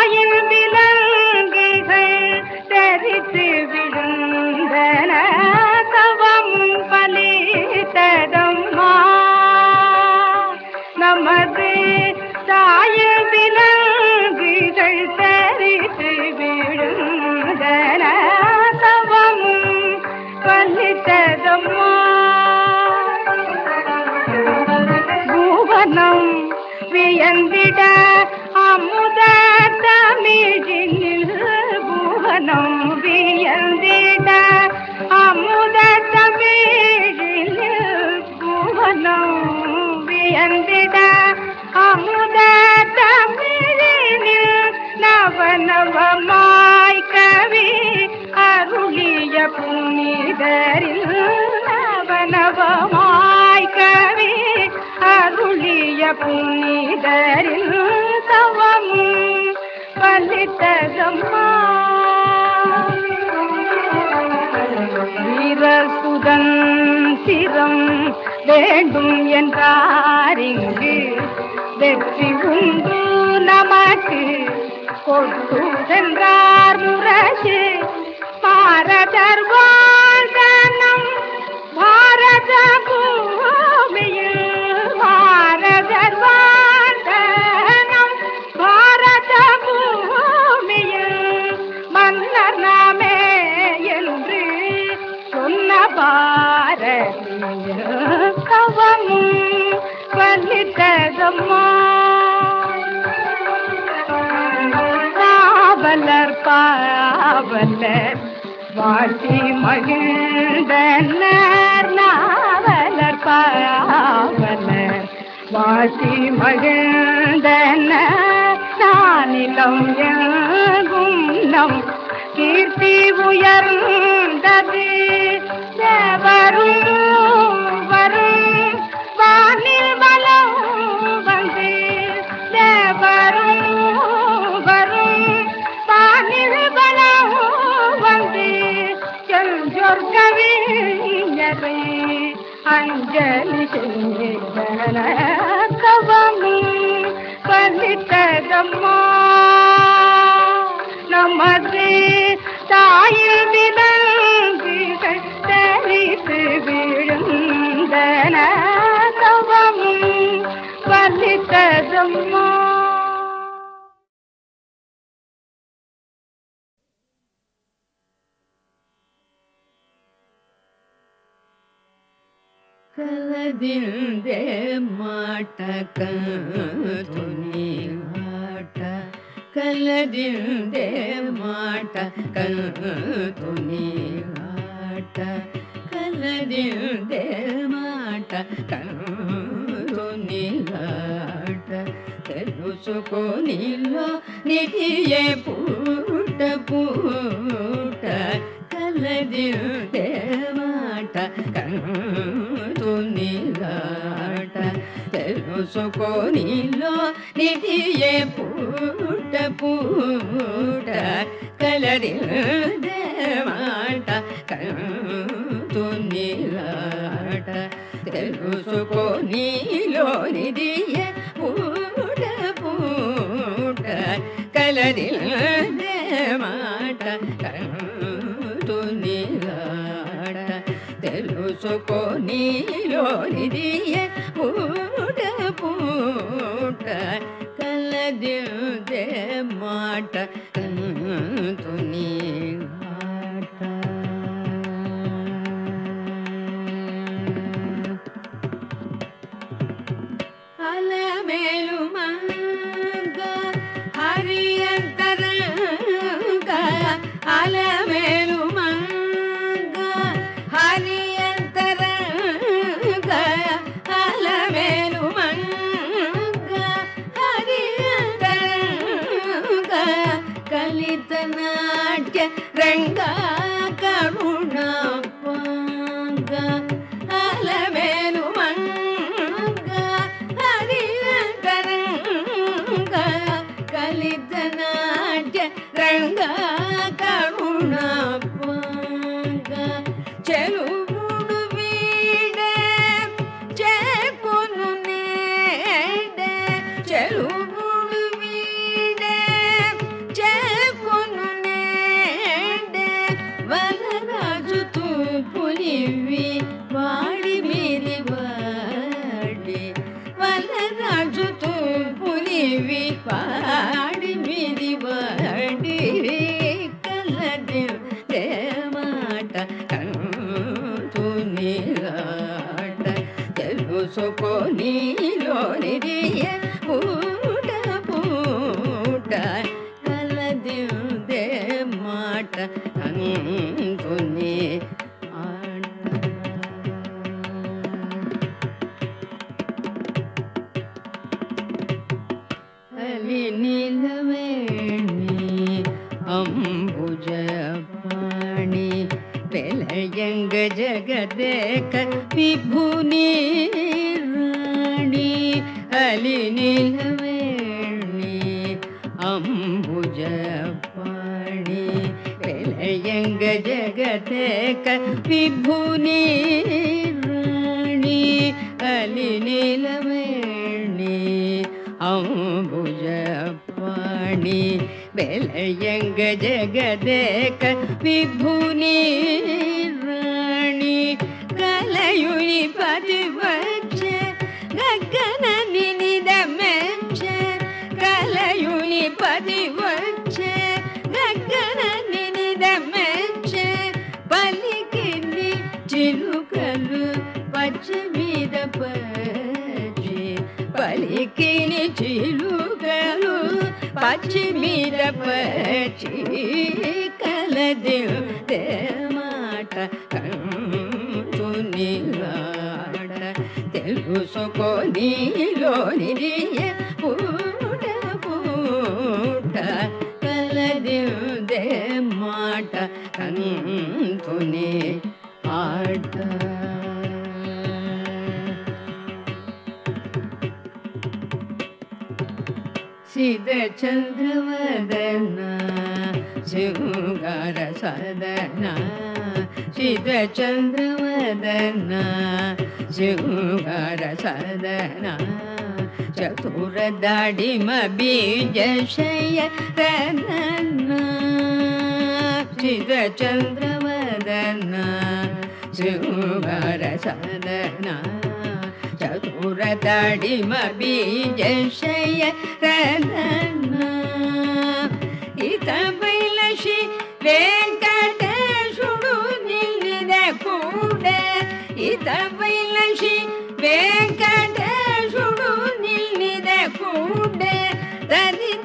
வாயில் விலங்குகள் தரித்து விழுந்தன. தவம் பலித்ததம்மா. நமது தாய விலங்குகள் தரித்து விழுந்தன. தவம் பலித்ததம்மா. பூவனம் வியந்திட புனிதரில் தவமும் பலித்ததம்மா. வீர சுதந்திரம் வேண்டும் என்றாரிங்கு வெற்றி உண்டு நமக்கு கொட்டு சென்றார் முரசு. பாரதர் வாழ்தனம் பாரத வலித்ததம்மா காவலர் பாவலர் வாட்டி மகிழ்ந்தனர். நாவலர் பாவலர் வாட்டி மகிழ்ந்தனர். நானிலம் எங்கும் நம் கீர்த்தி உயர்ந்தது. அஞ்சலி செய்தன கவமும் பலித்ததம்மா நமது தாயில் விலங்குகள் தரித்து விழுந்தன கவமும் பலித்ததம்மா ಕಲದಿಂದೆ ಮಾಟಕ ತುನಿ ಆಟ ಕಲದಿಂದೆ ಮಾಟಕ ತುನಿ ಆಟ ಕಲದಿಂದೆ ಮಾಟಕ ತುನಿ ಆಟ తెలుసుకోనిలో నిధియే పూట పూట కలదిందే మాట తునిగాట తెలుసుకోనిలో నిధియే పూట పూట కలదిందే మాట తునిగాట తెలుసుకోనిలో నిధియే పూట పూట కలదిందే మాట పోసుకొని యోనిదియే పూట పూట కలదిదే మాట. పది వచ్చే దగ్గర నినిదమెచ్చే పలికిని చిలుకలు పచ్చ మీద పచ్చి పలికిని చిలుకలు పచ్చి మీద పచ్చి కలదేవు మాట కంటుని తెలుసుకో నీలో నిరియ పూ కలది మాట కంతుని ఆట. సిద చంద్రవదన శృంగార సదన సిద చంద్రవదన శృంగార సదన ಚತುರದಾಡಿಮ ಬೀಜಶಯ ಚಿದ ಚಂದ್ರವದನ ಶಿವರ ಸದನ ಚತುರದಾಡಿಮ ಬೀಜಶಯ ರದನ ಇತ ಬೈಲಶಿ ವೆಂಕಟ ಸುಡು ನಿಲ್ಲಿದ ಕೂಡ ಇತ ಬೈಲಶಿ ವೆಂಕಟ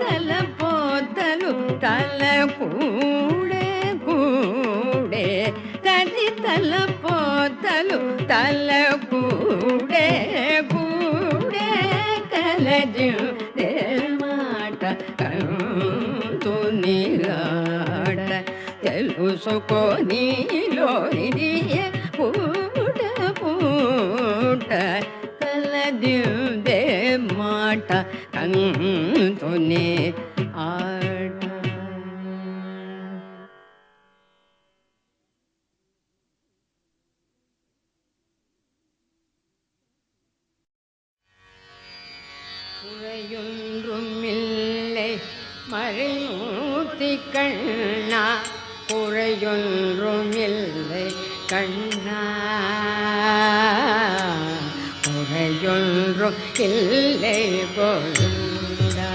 తల పోతలు తల కూడే కూడే. తరి తల పోతలు తల కూడే కూడే. కలజు మాట తునిగాడ ఇది పూట పూట. కలజు ஆட்ட கங்குனே ஆட குறையொன்றுமில்லை மறைமூர்த்தி கண்ணா குறையொன்றுமில்லை கண்ணா. குறையொன்றும் இல்லை கொண்டா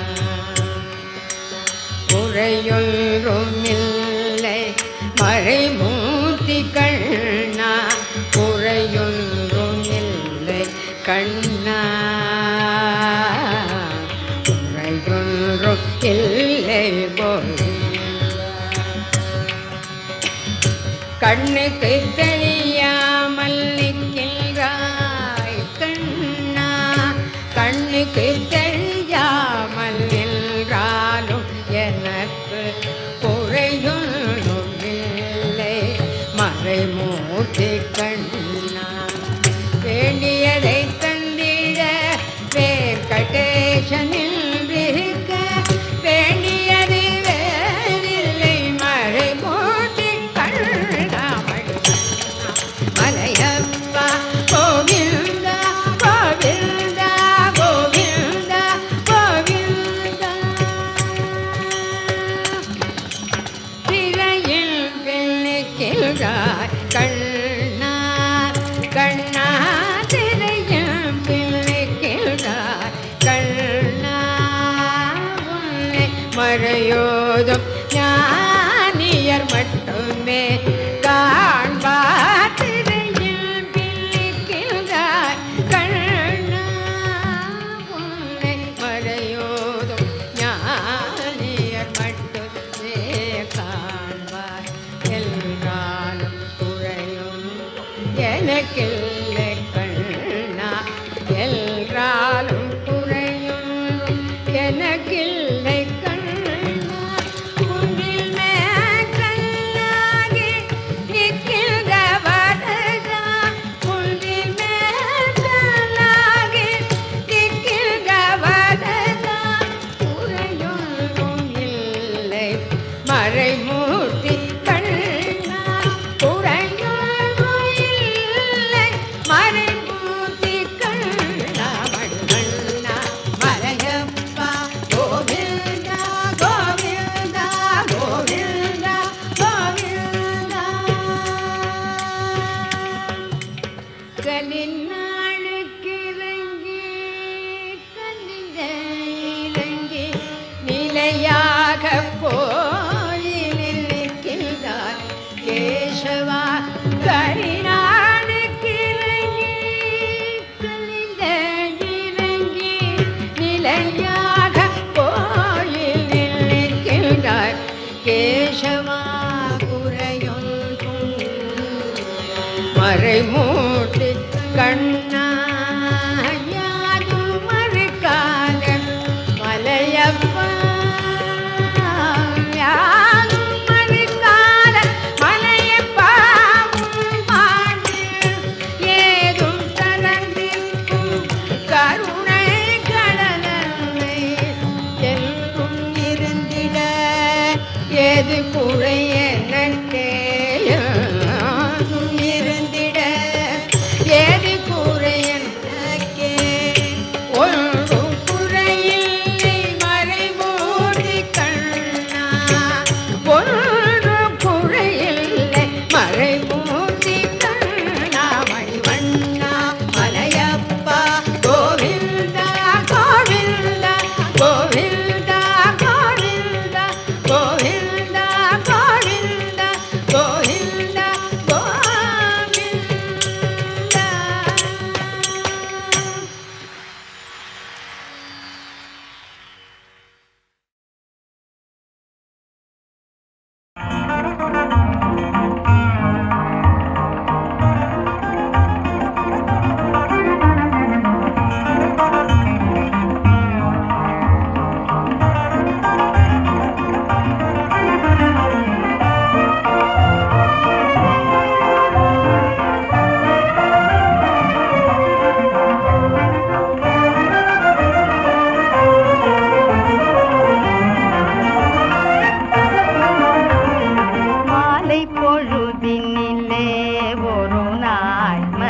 குறையொன்றுமில்லை மறைமூர்த்தி கண்ணா குறையொன்றும் இல்லை கண்ணா குறையொன்றும் இல்லை போல் கண்ணுக்கு தெரியா que kera மறைமூட்டி கண்ண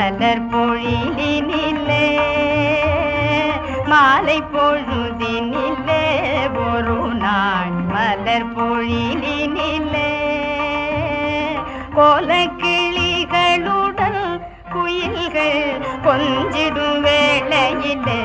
மலர் பொழிலினிலே மாலை பொழுதினிலே ஒரு நாள் மலர் பொழிலினிலே கோலக்கிளிகளுடன் குயில்கள் கொஞ்சிடும் வேளையிலே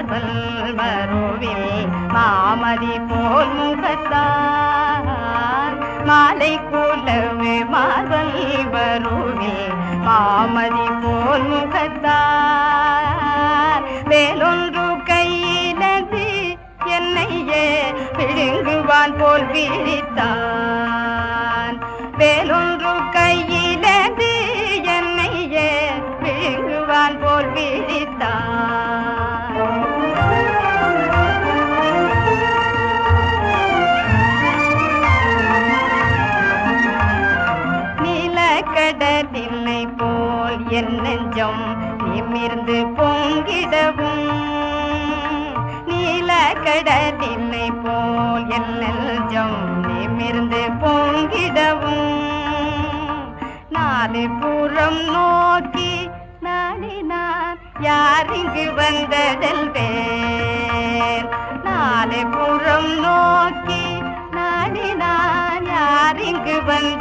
ஆற்றல் மருவில் மாமதி போல் முகத்தார். மாலை கூலவு மார்பல் வருவில் மாமதி போல் முகத்தார். வேலொன்று கையினது என்னையே விழுங்குவான் போல் விழித்தார் உலகம் நோக்கி நானே நான் யார் இங்கு வந்ததல் பேர் நாளை புறம் நோக்கி நானே நான் வந்த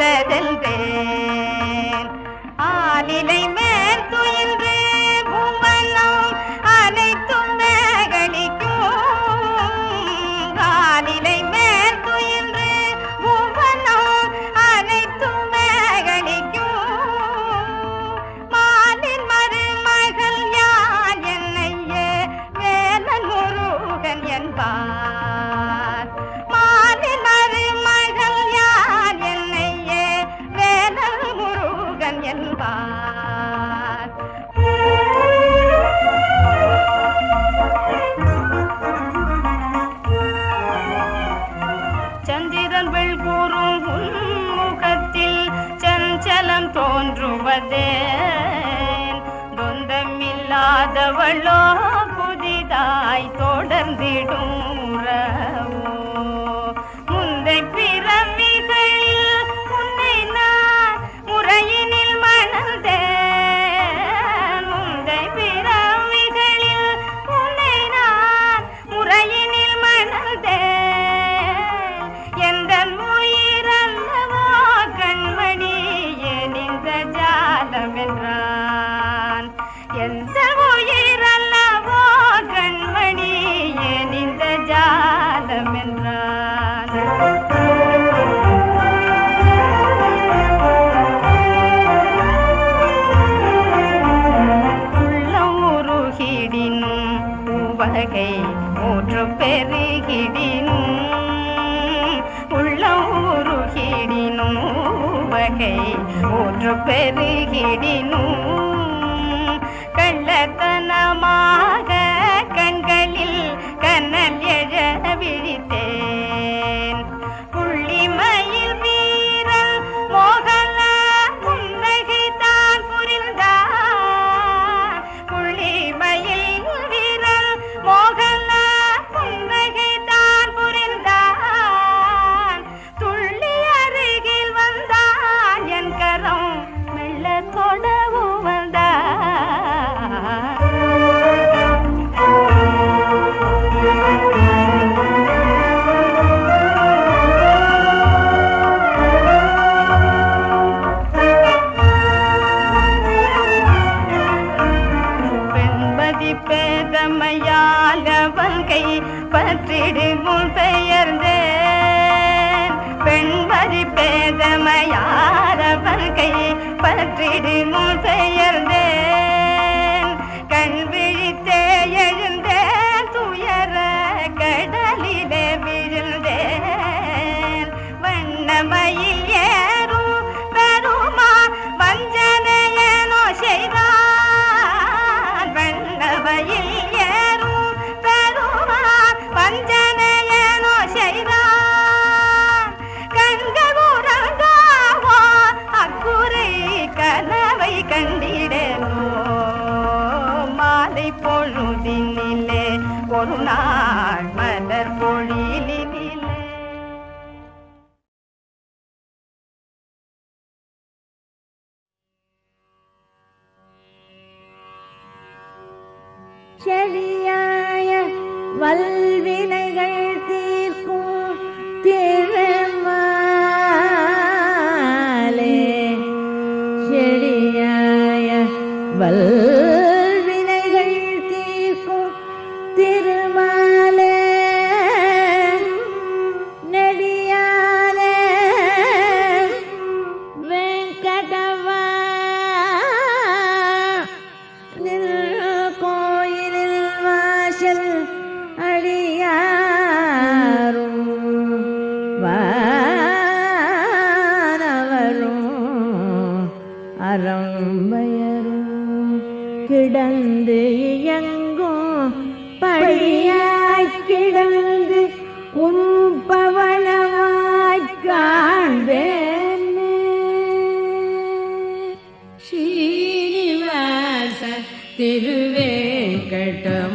வல்ல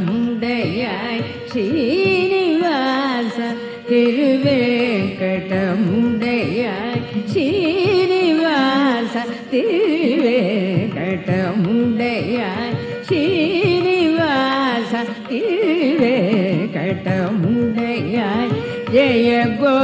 திருவேங்கடமுண்டையாய் ஸ்ரீனிவாச திருவேங்கடமுண்டையாய் ஸ்ரீனிவாச திருவேங்கடமுண்டையாய் ஸ்ரீனிவாச திருவேங்கடமுண்டையாய் ஜெய கோ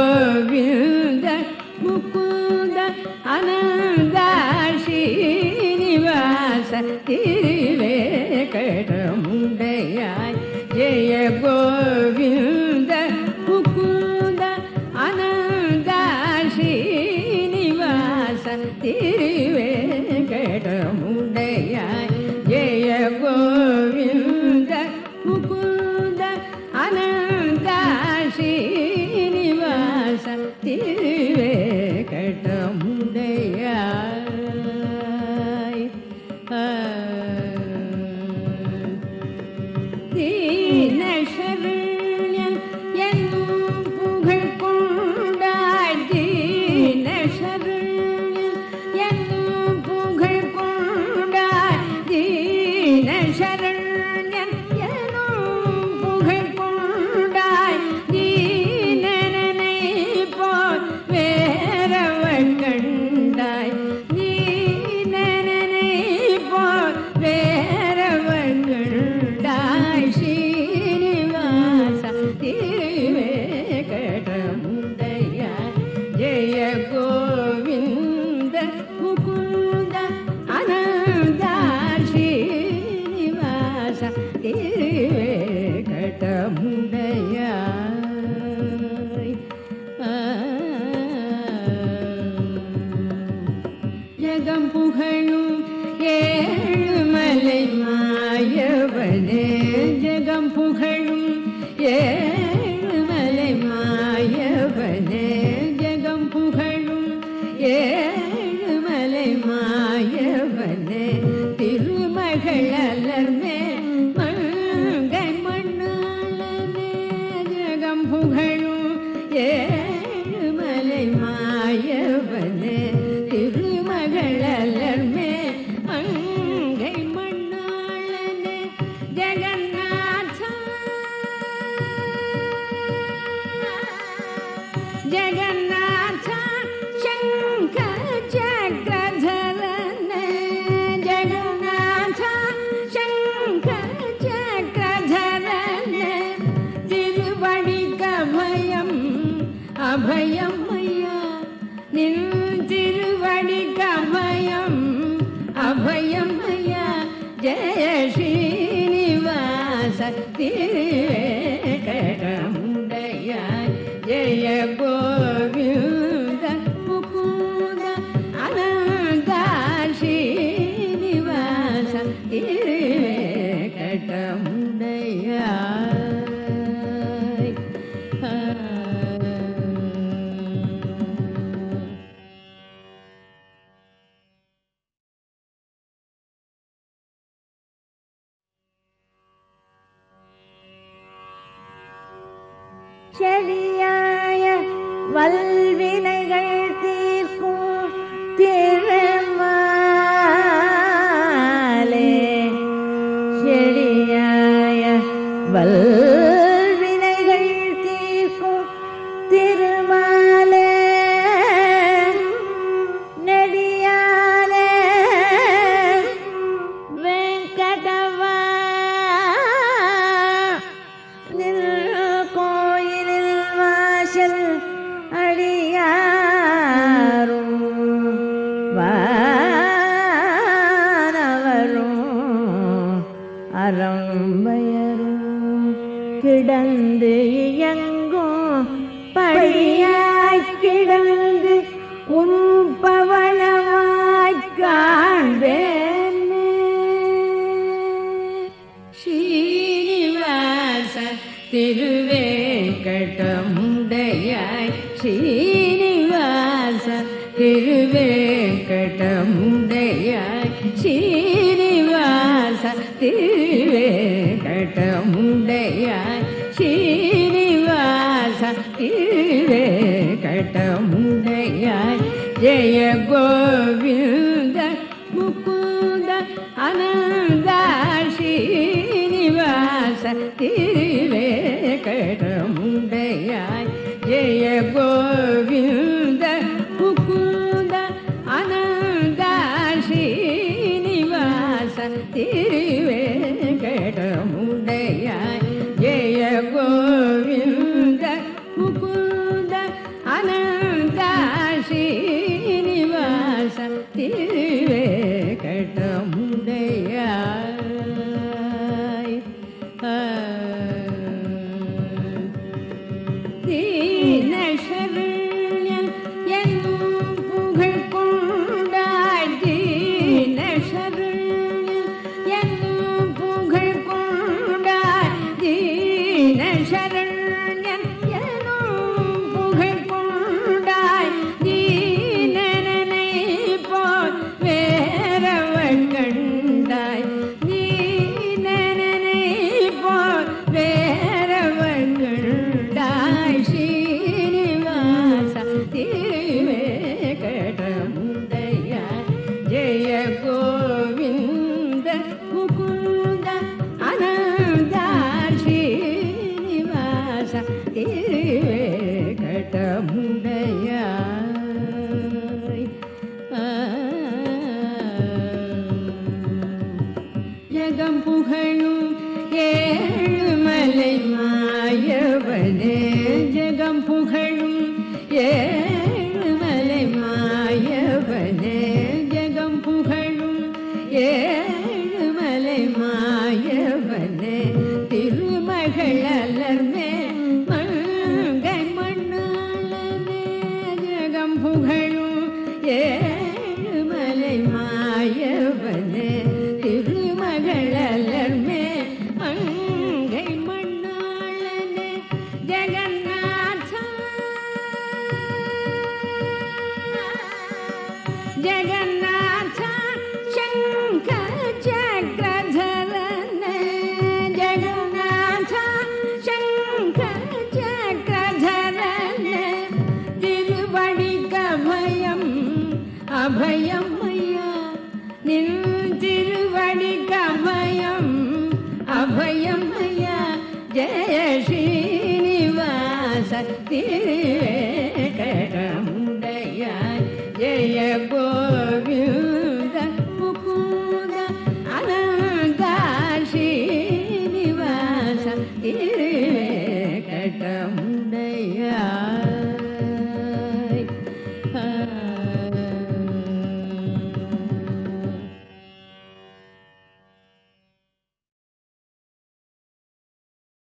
வல்வினைகள் தீர்க்கும் திருமாலே செழியாய வல்வினைகள் തിരുവേങ്കടമുടയായി ശ്രീനിവാസ തിരുവേ see ಜಗನ್ನ